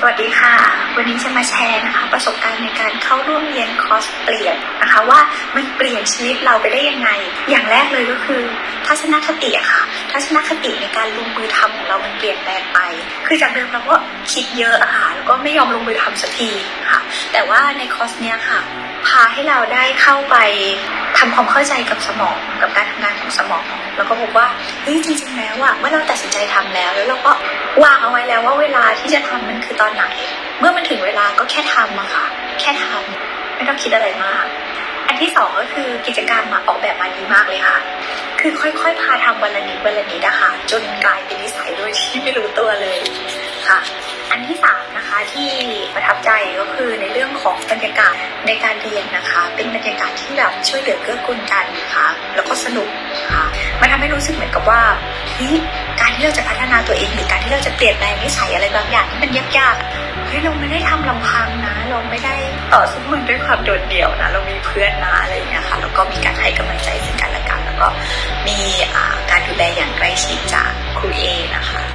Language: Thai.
สวัสดีค่ะ วันนี้จะมาแชร์นะคะ ประสบการณ์ในการเข้าร่วมเรียนคอร์สเปลี่ยนนะคะว่ามันเปลี่ยนชีวิตเราไปได้ยังไง อย่างแรกเลยก็คือ ทัศนคติอะค่ะ ทัศนคติในการลงมือทำของเรามันเปลี่ยนแปลงไป คือจากเดิมเราก็คิดเยอะอะค่ะแล้วก็ไม่ยอมลงมือทำสักทีค่ะ แต่ว่าในคอร์สเนี้ยค่ะ พาให้เราได้เข้าไปทำความเข้าใจกับสมองกับการทำงานของสมอง แล้วก็พบว่าเฮ้ยจริงๆแล้วอะเมื่อเราตัดสินใจทำแล้ว แล้วเราก็วางเอาไว้แล้วว่าเวลาที่จะทำมัน ตอนไหน เมื่อมันถึงเวลาก็แค่ทำอะค่ะ แค่ทำไม่ต้องคิดอะไรมาก อันที่สองก็คือกิจกรรมมาออกแบบมาดีมากเลยค่ะ คือค่อยๆ พาทำวันละนิดวันละนิดนะคะจนกลายเป็นนิสัยโดยที่ไม่รู้ตัวเลยค่ะอันที่สามนะคะที่ประทับใจก็คือในเรื่องของบรรยากาศในการเรียนนะคะ เป็นบรรยากาศที่แบบช่วยเหลือเกื้อกูลกันนะคะแล้วก็สนุกค่ะมันทำให้รู้สึกเหมือนกับว่าเฮ้ย ที่เราจะพัฒนาตัวเองหรือการที่เราจะเปลี่ยนแปลงนิสัยอะไรบางอย่างที่มันยากๆเฮ้ยเราไม่ได้ทำลำพังนะ เราไม่ได้ต่อสู้มันด้วยความโดดเดี่ยวนะ เรามีเพื่อนนะอะไรอย่างเงี้ยค่ะแล้วก็มีการให้กำลังใจซึ่งกันและกัน แล้วก็มีการดูแลอย่างใกล้ชิดจากครูเอนะคะ